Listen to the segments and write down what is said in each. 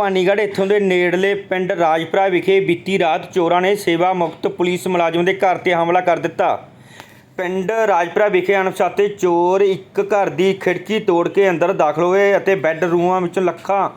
ਭਵਾਨੀਗੜ੍ਹ, ਇੱਥੋਂ ਦੇ ਨੇੜਲੇ ਪਿੰਡ ਰਾਜਪੁਰਾ ਵਿਖੇ ਬੀਤੀ ਰਾਤ ਚੋਰਾਂ ਨੇ ਸੇਵਾ ਮੁਕਤ ਪੁਲਿਸ ਮੁਲਾਜ਼ਮ ਦੇ ਘਰ ਤੇ ਹਮਲਾ ਕਰ ਦਿੱਤਾ। ਪਿੰਡ ਰਾਜਪੁਰਾ ਵਿਖੇ ਅਣਪਛਾਤੇ ਚੋਰ ਇੱਕ ਘਰ ਦੀ ਖਿੜਕੀ ਤੋੜ ਕੇ ਅੰਦਰ ਦਾਖਲ ਹੋਏ ਅਤੇ ਬੈੱਡਰੂਮਾਂ ਵਿੱਚੋਂ ਲੱਖਾਂ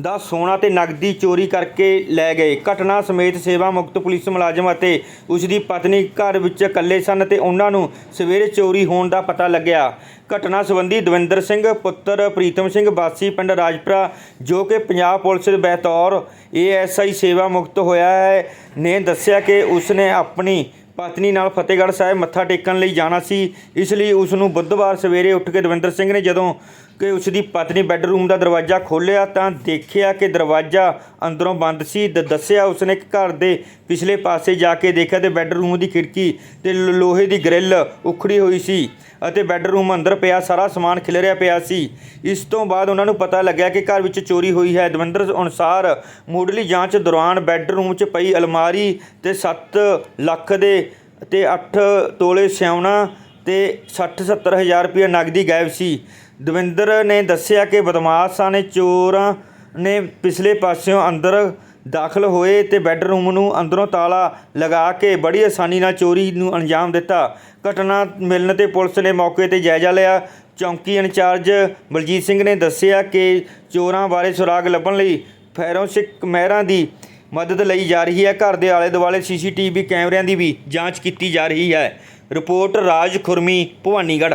ਦਾ ਸੋਨਾ ਤੇ ਨਗਦੀ ਚੋਰੀ ਕਰਕੇ ਲੈ ਗਏ। ਘਟਨਾ ਸਮੇਤ ਸੇਵਾ ਮੁਕਤ ਪੁਲਿਸ ਮੁਲਾਜ਼ਮ ਅਤੇ ਉਸ ਦੀ ਪਤਨੀ ਘਰ ਵਿੱਚ ਇਕੱਲੇ ਸਨ ਤੇ ਉਹਨਾਂ ਨੂੰ ਸਵੇਰੇ ਚੋਰੀ ਹੋਣ ਦਾ ਪਤਾ ਲੱਗਿਆ। ਘਟਨਾ ਸੰਬੰਧੀ ਦਵਿੰਦਰ ਸਿੰਘ, ਪੁੱਤਰ ਪ੍ਰੀਤਮ ਸਿੰਘ, ਵਾਸੀ ਪਿੰਡ ਰਾਜਪੁਰਾ, ਜੋ ਕਿ ਪੰਜਾਬ ਪੁਲਿਸ ਦੇ ਬਤੌਰ ਏਐਸਆਈ ਸੇਵਾ ਮੁਕਤ ਹੋਇਆ ਹੈ, ਨੇ ਦੱਸਿਆ ਕਿ ਉਸਨੇ ਆਪਣੀ ਪਤਨੀ ਨਾਲ ਫਤਿਹਗੜ੍ਹ ਸਾਹਿਬ ਮੱਥਾ ਟੇਕਣ ਲਈ ਜਾਣਾ ਸੀ। ਇਸ ਲਈ ਉਸ ਨੂੰ ਬੁੱਧਵਾਰ ਸਵੇਰੇ ਉੱਠ ਕੇ ਦਵਿੰਦਰ ਸਿੰਘ ਨੇ ਜਦੋਂ ਕਿ ਉਸ ਦੀ ਪਤਨੀ ਬੈੱਡਰੂਮ ਦਾ ਦਰਵਾਜ਼ਾ ਖੋਲ੍ਹਿਆ ਤਾਂ ਦੇਖਿਆ ਕਿ ਦਰਵਾਜ਼ਾ ਅੰਦਰੋਂ ਬੰਦ ਸੀ। ਦੱਸਿਆ ਉਸਨੇ ਕਿ ਘਰ ਦੇ ਪਿਛਲੇ ਪਾਸੇ ਜਾ ਕੇ ਦੇਖਿਆ ਤੇ ਬੈੱਡਰੂਮ ਦੀ ਖਿੜਕੀ ਤੇ ਲੋਹੇ ਦੀ ਗ੍ਰਿਲ ਉਖੜੀ ਹੋਈ ਸੀ ਅਤੇ ਬੈੱਡਰੂਮ ਅੰਦਰ ਪਿਆ ਸਾਰਾ ਸਮਾਨ ਖਿਲਰਿਆ ਪਿਆ ਸੀ। ਇਸ ਤੋਂ ਬਾਅਦ ਉਹਨਾਂ ਨੂੰ ਪਤਾ ਲੱਗਿਆ ਕਿ ਘਰ ਵਿੱਚ ਚੋਰੀ ਹੋਈ ਹੈ। ਦਵਿੰਦਰ ਅਨੁਸਾਰ ਮੁੱਢਲੀ ਜਾਂਚ ਦੌਰਾਨ ਬੈੱਡਰੂਮ 'ਚ ਪਈ ਅਲਮਾਰੀ ਤੇ 7 ਲੱਖ ਦੇ ਤੇ 8 ਤੋਲੇ ਸਿਆਉਣਾ ਤੇ 60 70 ਹਜ਼ਾਰ ਰੁਪਏ ਨਗਦੀ ਗਾਇਬ ਸੀ। ਦਵਿੰਦਰ ਨੇ ਦੱਸਿਆ ਕਿ ਬਦਮਾਸ਼ਾਂ ਨੇ ਚੋਰਾਂ ਨੇ ਪਿਛਲੇ ਪਾਸਿਓਂ ਅੰਦਰ ਦਾਖਲ ਹੋਏ ਤੇ ਬੈੱਡਰੂਮ ਨੂੰ ਅੰਦਰੋਂ ਤਾਲਾ ਲਗਾ ਕੇ ਬੜੀ ਆਸਾਨੀ ਨਾਲ ਚੋਰੀ ਨੂੰ ਅੰਜਾਮ ਦਿੱਤਾ। ਘਟਨਾ ਮਿਲਣ ਤੇ ਪੁਲਿਸ ਨੇ ਮੌਕੇ ਤੇ ਜਾਇਜ਼ਾ ਲਿਆ। ਚੌਂਕੀ ਇੰਚਾਰਜ ਬਲਜੀਤ ਸਿੰਘ ਨੇ ਦੱਸਿਆ ਕਿ ਚੋਰਾਂ ਬਾਰੇ ਸੁਰਾਗ ਲੱਭਣ ਲਈ ਫੈਰੋਸਿਕ ਮਹਿਰਾਂ ਦੀ ਮਦਦ ਲਈ ਜਾ ਰਹੀ ਹੈ। ਘਰ ਦੇ ਆਲੇ ਦੁਆਲੇ ਸੀਸੀਟੀਵੀ ਕੈਮਰਿਆਂ ਦੀ ਵੀ ਜਾਂਚ ਕੀਤੀ ਜਾ ਰਹੀ ਹੈ। ਰਿਪੋਰਟ ਰਾਜ ਖੁਰਮੀ, ਭਵਾਨੀਗੜ੍ਹ।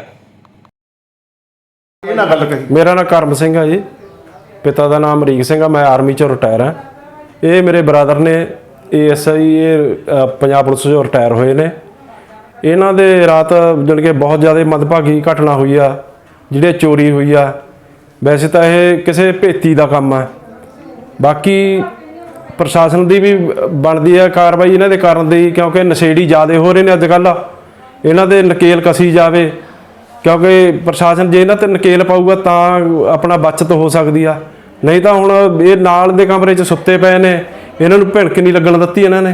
ਇਹ ਨਾ ਗੱਲ ਕਹੀ? ਮੇਰਾ ਨਾਮ ਕਰਮ ਸਿੰਘ ਆ ਜੀ। ਪਿਤਾ ਦਾ ਨਾਮ ਅਮਰੀਕ ਸਿੰਘ ਆ ਮੈਂ ਆਰਮੀ ਚੋਂ ਰਿਟਾਇਰ ਹਾਂ ਇਹ ਮੇਰੇ ਬ੍ਰਦਰ ਨੇ ਏਐਸਆਈ ਇਹ ਅ, ਪੰਜਾਬ ਪੁਲਿਸ ਚੋਂ ਰਿਟਾਇਰ ਹੋਏ ਨੇ। ਇਹਨਾਂ ਦੇ ਰਾਤ ਜਾਣੀ ਕਿ ਬਹੁਤ ਜ਼ਿਆਦਾ ਮੰਦਭਾਗੀ ਘਟਨਾ ਹੋਈ ਆ ਜਿਹੜੇ ਚੋਰੀ ਹੋਈ ਆ। ਵੈਸੇ ਤਾਂ ਇਹ ਕਿਸੇ ਭੇਤੀ ਦਾ ਕੰਮ ਆ। ਬਾਕੀ ਪ੍ਰਸ਼ਾਸਨ ਦੀ ਵੀ ਬਣਦੀ ਹੈ ਕਾਰਵਾਈ ਇਹਨਾਂ ਦੇ ਕਰਨ ਦੀ ਕਿਉਂਕਿ ਨਸ਼ੇੜੀ ਜ਼ਿਆਦੇ ਹੋ ਰਹੇ ਨੇ ਅੱਜ ਕੱਲ੍ਹ। ਇਹਨਾਂ ਦੇ ਨਕੇਲ ਕਸੀ ਜਾਵੇ। ਕਿਉਂਕਿ ਪ੍ਰਸ਼ਾਸਨ ਜੇ ਇਹਨਾਂ ਤੇ ਨਕੇਲ ਪਾਊਗਾ ਤਾਂ ਆਪਣਾ ਬਚਤ ਹੋ ਸਕਦੀ ਆ। ਨਹੀਂ ਤਾਂ ਹੁਣ ਇਹ ਨਾਲ ਦੇ ਕਮਰੇ 'ਚ ਸੁੱਤੇ ਪਏ ਨੇ ਇਹਨਾਂ ਨੂੰ ਭਿਣਕ ਨਹੀਂ ਲੱਗਣ ਦਿੱਤੀ ਇਹਨਾਂ ਨੇ।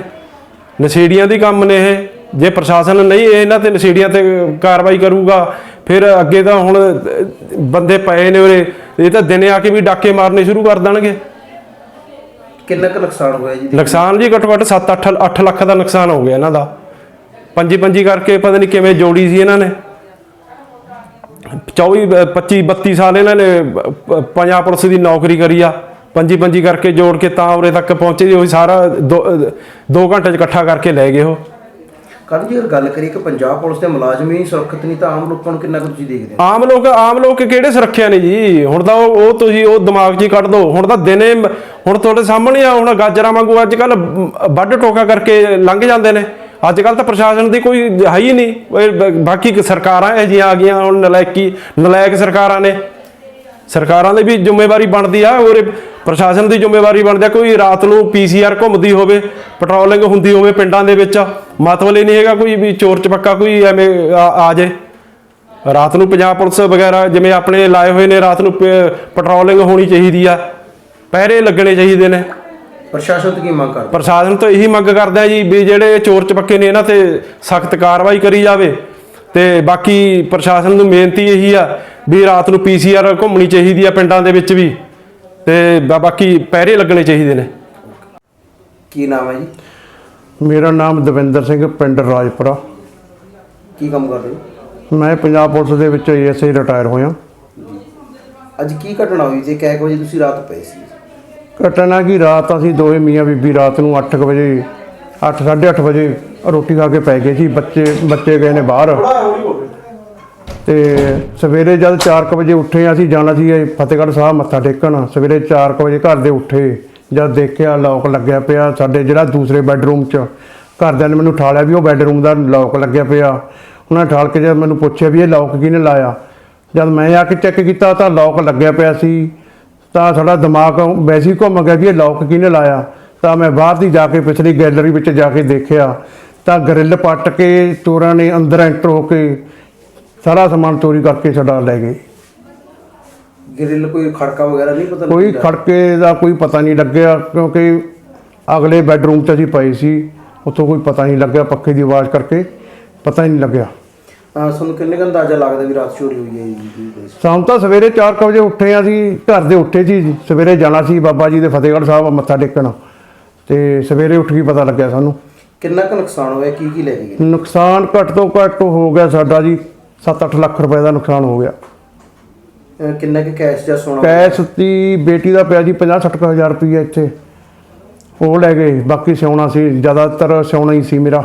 ਨਸ਼ੇੜੀਆਂ ਦੀ ਕੰਮ ਨੇ ਇਹ। ਜੇ ਪ੍ਰਸ਼ਾਸਨ ਨਹੀਂ ਇਹਨਾਂ ਤੇ ਨਸ਼ੇੜੀਆਂ ਤੇ ਕਾਰਵਾਈ ਕਰੂਗਾ ਫਿਰ ਅੱਗੇ ਤਾਂ ਹੁਣ ਬੰਦੇ ਪਏ ਨੇ ਉਰੇ। ਇਹ ਤਾਂ ਦਿਨੇ ਆ ਕੇ ਵੀ ਡਾਕੇ ਮਾਰਨੇ ਸ਼ੁਰੂ ਕਰ ਦੇਣਗੇ। ਕਿੰਨਾ ਕੁ ਨੁਕਸਾਨ ਹੋਇਆ ਜੀ? ਨੁਕਸਾਨ ਜੀ ਘੱਟੋ ਘੱਟ 7-8 8 ਲੱਖ ਦਾ ਨੁਕਸਾਨ ਹੋ ਗਿਆ ਇਹਨਾਂ ਦਾ। ਪੰਜੀ ਪੰਜੀ ਕਰਕੇ ਪਤਾ ਨਹੀਂ ਕਿਵੇਂ ਜੋੜੀ ਸੀ ਇਹਨਾਂ ਨੇ। 24 25 32 ਸਾਲ ਇਹਨਾਂ ਨੇ ਪੰਜਾਬ ਪੁਲਿਸ ਦੀ ਨੌਕਰੀ ਕਰੀ ਆ। ਪੰਜੀ ਪੰਜੀ ਕਰਕੇ ਜੋੜ ਕੇ ਤਾਂ ਉਰੇ ਤੱਕ ਪਹੁੰਚੇ ਉਹ ਸਾਰਾ 2 ਘੰਟੇ ਚ ਇਕੱਠਾ ਕਰਕੇ ਲੈ ਗਏ ਉਹ। ਕੱਲ ਜੀ ਗੱਲ ਕਰੀਏ ਕਿ ਪੰਜਾਬ ਪੁਲਿਸ ਦੇ ਮੁਲਾਜ਼ਮ ਹੀ ਸੁਰੱਖਿਅਤ ਨਹੀਂ ਤਾਂ ਆਮ ਲੋਕਾਂ ਨੂੰ ਕਿੰਨਾ ਕੁ ਤੁਸੀਂ ਦੇਖਦੇ ਹੋ? ਆਮ ਲੋਕ ਆਮ ਲੋਕ ਕਿਹੜੇ ਸੁਰੱਖਿਆ ਨੇ ਜੀ? ਹੁਣ ਤਾਂ ਉਹ ਤੁਸੀਂ ਉਹ ਦਿਮਾਗ 'ਚ ਹੀ ਕੱਢ ਦੋ। ਹੁਣ ਤਾਂ ਦਿਨੇ ਹੁਣ ਤੁਹਾਡੇ ਸਾਹਮਣੇ ਆ ਹੁਣ ਗਾਜਰਾਂ ਵਾਂਗੂ ਅੱਜ ਕੱਲ ਵੱਡ ਟੋਕਾ ਕਰਕੇ ਲੰਘ ਜਾਂਦੇ ਨੇ। ਅੱਜ ਕੱਲ ਤਾਂ ਪ੍ਰਸ਼ਾਸਨ ਦੀ ਕੋਈ ਹੈ ਹੀ ਨਹੀਂ। ਬਾਕੀ ਸਰਕਾਰਾਂ ਇਹ ਜਿਹੀਆਂ ਆ ਗਈਆਂ, ਹੁਣ ਨਲਾਇਕੀ, ਨਲਾਇਕ ਸਰਕਾਰਾਂ ਨੇ। ਸਰਕਾਰਾਂ ਦੀ ਵੀ ਜ਼ਿੰਮੇਵਾਰੀ ਬਣਦੀ ਆ ਔਰ ਪ੍ਰਸ਼ਾਸਨ ਦੀ ਜ਼ਿੰਮੇਵਾਰੀ ਬਣਦੀ ਆ, ਕੋਈ ਰਾਤ ਨੂੰ ਪੀਸੀਆਰ ਘੁੰਮਦੀ ਹੋਵੇ, ਪੈਟਰੋਲਿੰਗ ਹੁੰਦੀ ਹੋਵੇ ਪਿੰਡਾਂ ਦੇ ਵਿੱਚ, ਮਤਲਬ ਇਹ ਨਹੀਂ ਹੈਗਾ ਕੋਈ ਵੀ ਚੋਰ ਚਪੱਕਾ ਕੋਈ ਐਵੇਂ ਆ ਆ ਜੇ। ਰਾਤ ਨੂੰ ਪੰਜਾਬ ਪੁਲਿਸ ਵਗੈਰਾ ਜਿਵੇਂ ਆਪਣੇ ਲਾਏ ਹੋਏ ਨੇ, ਰਾਤ ਨੂੰ ਪ- ਪੈਟਰੋਲਿੰਗ ਹੋਣੀ ਚਾਹੀਦੀ ਆ, ਪਹਿਰੇ ਲੱਗਣੇ ਚਾਹੀਦੇ ਨੇ। ਪ੍ਰਸ਼ਾਸਨ ਤੋਂ ਕੀ ਮੰਗ ਕਰਦੇ? ਪ੍ਰਸ਼ਾਸਨ ਤੋਂ ਇਹੀ ਮੰਗ ਕਰਦੇ ਆ ਜੀ ਵੀ ਜਿਹੜੇ ਚੋਰ ਚਪੱਕੇ ਨੇ ਇਹਨਾਂ ਤੇ ਸਖਤ ਕਾਰਵਾਈ ਕਰੀ ਜਾਵੇ। ਤੇ ਬਾਕੀ ਪ੍ਰਸ਼ਾਸਨ ਨੂੰ ਬੇਨਤੀ ਇਹੀ ਆ ਵੀ ਰਾਤ ਨੂੰ ਪੀਸੀਆਰ ਘੁੰਮਣੀ ਚਾਹੀਦੀ ਆ ਪਿੰਡਾਂ ਦੇ ਵਿੱਚ ਵੀ। ਤੇ ਬਾਕੀ ਪਹਿਰੇ ਲੱਗਣੇ ਚਾਹੀਦੇ ਨੇ। ਕੀ ਨਾਮ ਹੈ ਜੀ? ਮੇਰਾ ਨਾਮ ਦਵਿੰਦਰ ਸਿੰਘ ਪਿੰਡ ਰਾਜਪੁਰਾ। ਕੀ ਕੰਮ ਕਰਦੇ ਹੋ? ਮੈਂ ਪੰਜਾਬ ਪੁਲਿਸ ਦੇ ਵਿੱਚ ਏਐਸਆਈ ਰਿਟਾਇਰ ਹੋਇਆ। ਅੱਜ ਕੀ ਘਟਨਾ ਹੋਈ? ਜੀ ਕਿੰਨੇ ਵਜੇ ਤੁਸੀਂ ਰਾਤ ਪਏ ਸੀ। ਘਟਨਾ ਕੀ? ਰਾਤ ਅਸੀਂ ਦੋਵੇਂ ਮੀਆਂ ਬੀਬੀ ਰਾਤ ਨੂੰ 8 ਵਜੇ 8 8:30 ਵਜੇ ਰੋਟੀ ਖਾ ਕੇ ਪੈ ਗਏ ਸੀ। ਬੱਚੇ ਬੱਚੇ ਗਏ ਨੇ ਬਾਹਰ। ਤੇ ਸਵੇਰੇ ਜਦ 4 ਵਜੇ ਉੱਠੇ ਅਸੀਂ, ਜਾਣਾ ਸੀ ਇਹ ਫਤਿਹਗੜ੍ਹ ਸਾਹਿਬ, ਮੱਥਾ ਟੇਕਣ। ਸਵੇਰੇ 4 ਵਜੇ ਘਰ ਦੇ ਉੱਠੇ। ਜਦ ਦੇਖਿਆ ਲੌਕ ਲੱਗਿਆ ਪਿਆ ਸਾਡੇ ਜਿਹੜਾ ਦੂਸਰੇ ਬੈੱਡਰੂਮ 'ਚ। ਘਰਦਿਆਂ ਨੇ ਮੈਨੂੰ ਠਾਲਿਆ ਵੀ ਉਹ ਬੈੱਡਰੂਮ ਦਾ ਲੌਕ ਲੱਗਿਆ ਪਿਆ। ਉਹਨਾਂ ਨੇ ਠਾਲ ਕੇ ਜਦ ਮੈਨੂੰ ਪੁੱਛਿਆ ਵੀ ਇਹ ਲੌਕ ਕਿਹਨੇ ਲਾਇਆ? ਜਦ ਮੈਂ ਆ ਕੇ ਚੈੱਕ ਕੀਤਾ ਤਾਂ ਲੌਕ ਲੱਗਿਆ ਪਿਆ ਸੀ। ਤਾਂ ਸਾਡਾ ਦਿਮਾਗ ਵੈਸੇ ਘੁੰਮ ਗਿਆ ਕਿ ਇਹ ਲੌਕ ਕਿਹਨੇ ਲਾਇਆ? ਤਾਂ ਮੈਂ ਬਾਹਰ ਦੀ ਜਾ ਕੇ ਪਿਛਲੀ ਗੈਲਰੀ ਵਿੱਚ ਜਾ ਕੇ ਦੇਖਿਆ। ਤਾਂ ਗਰਿੱਲ ਪੱਟ ਕੇ ਚੋਰਾਂ ਨੇ ਅੰਦਰ ਐਂਟਰ ਹੋ ਕੇ ਸਾਰਾ ਸਮਾਨ ਚੋਰੀ ਕਰਕੇ ਸਾਡਾ ਲੈ ਗਏ। ਗ੍ਰਿਲ ਕੋਈ ਖੜਕਾ ਵਗੈਰਾ ਨਹੀਂ ਪਤਾ ਕੋਈ? ਖੜਕੇ ਦਾ ਕੋਈ ਪਤਾ ਨਹੀਂ ਲੱਗਿਆ ਕਿਉਂਕਿ ਅਗਲੇ ਬੈੱਡਰੂਮ 'ਚ ਅਸੀਂ ਪਏ ਸੀ। ਉੱਥੋਂ ਕੋਈ ਪਤਾ ਨਹੀਂ ਲੱਗਿਆ ਪੱਖੇ ਦੀ ਆਵਾਜ਼ ਕਰਕੇ। ਪਤਾ ਹੀ ਨਹੀਂ ਲੱਗਿਆ। ਤੁਹਾਨੂੰ ਕਿੰਨੇ ਕੁ ਅੰਦਾਜ਼ਾ ਲੱਗਦਾ ਵੀ ਰਾਤ ਚੋਰੀ ਹੋਈ ਹੈ ਜੀ? ਸ਼ਾਮ ਤਾਂ ਸਵੇਰੇ 4 ਵਜੇ ਉੱਠੇ ਆ ਅਸੀਂ ਘਰ ਦੇ ਉੱਠੇ ਸੀ ਜੀ। ਸਵੇਰੇ ਜਾਣਾ ਸੀ ਬਾਬਾ ਜੀ ਦੇ ਫਤਿਹਗੜ੍ਹ ਸਾਹਿਬ ਮੱਥਾ ਟੇਕਣ। ਤੇ ਸਵੇਰੇ ਉੱਠ ਕੇ ਪਤਾ ਲੱਗਿਆ ਸਾਨੂੰ। ਕਿੰਨਾ ਕੁ ਨੁਕਸਾਨ ਹੋਇਆ ਕੀ ਕੀ ਲੈ ਕੇ ਗਏ? ਨੁਕਸਾਨ ਘੱਟ ਤੋਂ ਘੱਟ ਹੋ ਗਿਆ ਸਾਡਾ ਜੀ 7-8 ਲੱਖ ਰੁਪਏ ਦਾ ਨੁਕਸਾਨ ਹੋ ਗਿਆ। ਅਹ ਕਿੰਨਾ ਕੁ ਕੈਸ਼ ਜਾਂ ਸੋਨਾ? ਕੈਸ਼ ਦੀ ਬੇਟੀ ਦਾ ਪਿਆ ਜੀ 50-60 ਹਜ਼ਾਰ ਰੁਪਏ ਇੱਥੇ। ਉਹ ਲੈ ਗਏ ਬਾਕੀ ਸਿਉਣਾ ਸੀ ਜ਼ਿਆਦਾਤਰ ਸਿਉਣਾ ਹੀ ਸੀ ਮੇਰਾ।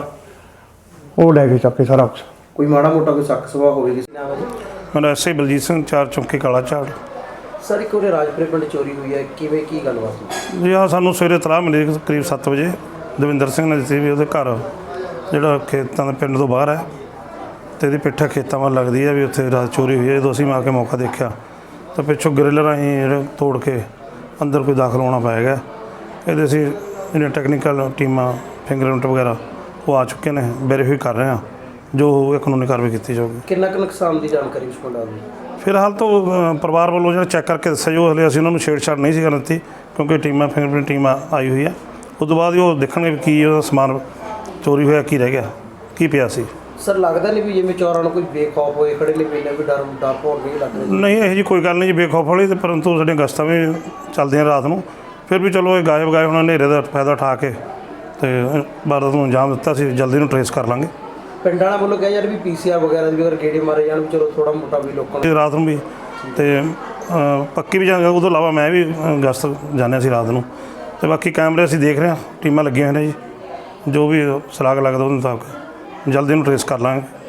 ਉਹ ਲੈ ਗਏ ਚੱਕ ਕੇ ਸਾਰਾ ਕੁਛ। ਕੋਈ ਮਾੜਾ ਮੋਟਾ ਕੋਈ ਸ਼ੱਕ ਸਵਾ ਹੋਵੇ ਕਿਸੇ ਨਾਮ ਹੈ ਜੀ ਮੇਰਾ ਐਸਏ ਬਲਜੀਤ ਸਿੰਘ ਚਾਰ ਚੌਂਕੇ ਕਾਲਾ ਝਾੜ। ਸਰ ਇੱਕ ਉਹਦੇ ਰਾਜਪੁਰੇ ਪਿੰਡ ਚੋਰੀ ਹੋਈ ਹੈ। ਕਿਵੇਂ ਕੀ ਗੱਲਬਾਤ ਹੋਈ? ਜੀ ਹਾਂ ਸਾਨੂੰ ਸਵੇਰੇ ਤਲਾਹ ਮਿਲੀ ਕਿ ਕਰੀਬ 7 ਵਜੇ। ਦਵਿੰਦਰ ਸਿੰਘ ਨੇ ਦਿੱਤੀ ਵੀ ਉਹਦੇ ਘਰ ਜਿਹੜਾ ਖੇਤਾਂ ਦੇ ਪਿੰਡ ਤੋਂ ਬਾਹਰ ਹੈ ਤੇ ਇਹਦੀ ਪਿੱਠਾ ਖੇਤਾਂ ਵੱਲ ਲੱਗਦੀ ਹੈ ਵੀ ਉੱਥੇ ਰਾਤ ਚੋਰੀ ਹੋਈ ਹੈ। ਜਦੋਂ ਅਸੀਂ ਆ ਕੇ ਮੌਕਾ ਦੇਖਿਆ ਤਾਂ ਪਿੱਛੋਂ ਗ੍ਰਿਲ ਰਾਹੀਂ ਜਿਹੜਾ ਤੋੜ ਕੇ ਅੰਦਰ ਕੋਈ ਦਾਖਲ ਹੋਣਾ ਪੈ ਗਿਆ। ਇਹਦੇ ਅਸੀਂ ਜਿਹੜੀਆਂ ਟੈਕਨੀਕਲ ਟੀਮਾਂ ਫਿੰਗਰਪ੍ਰਿੰਟ ਵਗੈਰਾ ਉਹ ਆ ਚੁੱਕੇ ਨੇ ਵੈਰੀਫਾਈ ਕਰ ਰਹੇ ਹਾਂ। ਜੋ ਹੋਊਗਾ ਕਾਨੂੰਨੀ ਕਾਰਵਾਈ ਕੀਤੀ ਜਾਊਗੀ। ਕਿੰਨਾ ਕੁ ਨੁਕਸਾਨ ਦੀ ਜਾਣਕਾਰੀ ਆ ਗਈ ਫਿਲਹਾਲ ਤਾਂ ਅ, ਪਰਿਵਾਰ ਵੱਲੋਂ ਜਿਹੜਾ ਚੈੱਕ ਕਰਕੇ ਦੱਸਿਆ ਜੋ ਹਲੇ ਅਸੀਂ ਉਹਨਾਂ ਨੂੰ ਛੇੜਛਾੜ ਨਹੀਂ ਸੀ ਕਰਨ ਦਿੱਤੀ ਕਿਉਂਕਿ ਟੀਮਾਂ ਫਿੰਗਰਪ੍ਰਿੰਟ ਟੀਮ ਆ- ਆਈ ਹੋਈ ਹੈ ਉਸ ਤੋਂ ਬਾਅਦ ਹੀ ਉਹ ਦੇਖਣਗੇ ਵੀ ਕੀ ਉਹਦਾ ਸਮਾਨ ਚੋਰੀ ਹੋਇਆ ਕੀ ਰਹਿ ਗਿਆ ਕੀ ਪਿਆ ਸੀ। ਸਰ ਲੱਗਦਾ ਨਹੀਂ ਵੀ ਜਿਵੇਂ ਚੋਰਾਂ ਨੂੰ ਕੋਈ ਬੇਖੌਫ ਹੋਏ ਖੜੇ ਨੇ ਪਹਿਲਾਂ ਵੀ ਡਰ ਡਰ ਭੌਰ ਨਹੀਂ ਲੱਗ ਰਿਹਾ? ਨਹੀਂ ਇਹੋ ਜੀ ਕੋਈ ਗੱਲ ਨਹੀਂ ਜੀ ਬੇਖੌਫ ਵਾਲੀ ਤੇ ਪਰੰਤੂ ਸਾਡੀਆਂ ਗਸਤਾਂ ਵੀ ਚੱਲਦੀਆਂ ਰਾਤ ਨੂੰ। ਫਿਰ ਵੀ ਚਲੋ ਇਹ ਗਾਇਬ ਗਾਇਬ ਉਹਨਾਂ ਹਨੇਰੇ ਦਾ ਫਾਇਦਾ ਉਠਾ ਕੇ ਤੇ ਵਾਰਦਾਤ ਨੂੰ ਅੰਜਾਮ ਦਿੱਤਾ ਸੀ ਜਲਦੀ ਨੂੰ ਟਰੇਸ ਕਰ ਲਾਂਗੇ। ਪਿੰਡ ਵਾਲਾ ਵੱਲੋਂ ਕਿਹਾ ਯਾਰ ਵੀ ਪੀਸੀਆਰ ਵਗੈਰਾ ਦੀ ਵੀ ਅਗਰ ਗੇੜੇ ਮਾਰੇ ਜਾਣ ਵੀ ਚਲੋ ਥੋੜਾ ਮੋਟਾ ਵੀ ਲੋਕਾਂ ਨੂੰ। ਤੇ ਰਾਤ ਨੂੰ ਵੀ। ਤੇ ਅ, ਪੱਕੀ ਵੀ ਜਾਂਗਾ ਤੋਂ ਇਲਾਵਾ ਮੈਂ ਵੀ ਅ, ਗਸਤ ਜਾਂਦੇ ਸੀ ਰਾਤ ਨੂੰ। ਤੇ ਬਾਕੀ ਕੈਮਰੇ ਅਸੀਂ ਦੇਖ ਰਹੇ ਹਾਂ ਟੀਮਾਂ ਲੱਗੀਆਂ ਹੋਈਆਂ ਨੇ ਜੀ। ਜੋ ਵੀ ਸਲਾਗ ਲੱਗਦਾ ਉਹਦੇ ਮੁਤਾਬਕ ਜਲਦੀ ਨੂੰ ਟਰੇਸ ਕਰ ਲਾਂਗੇ।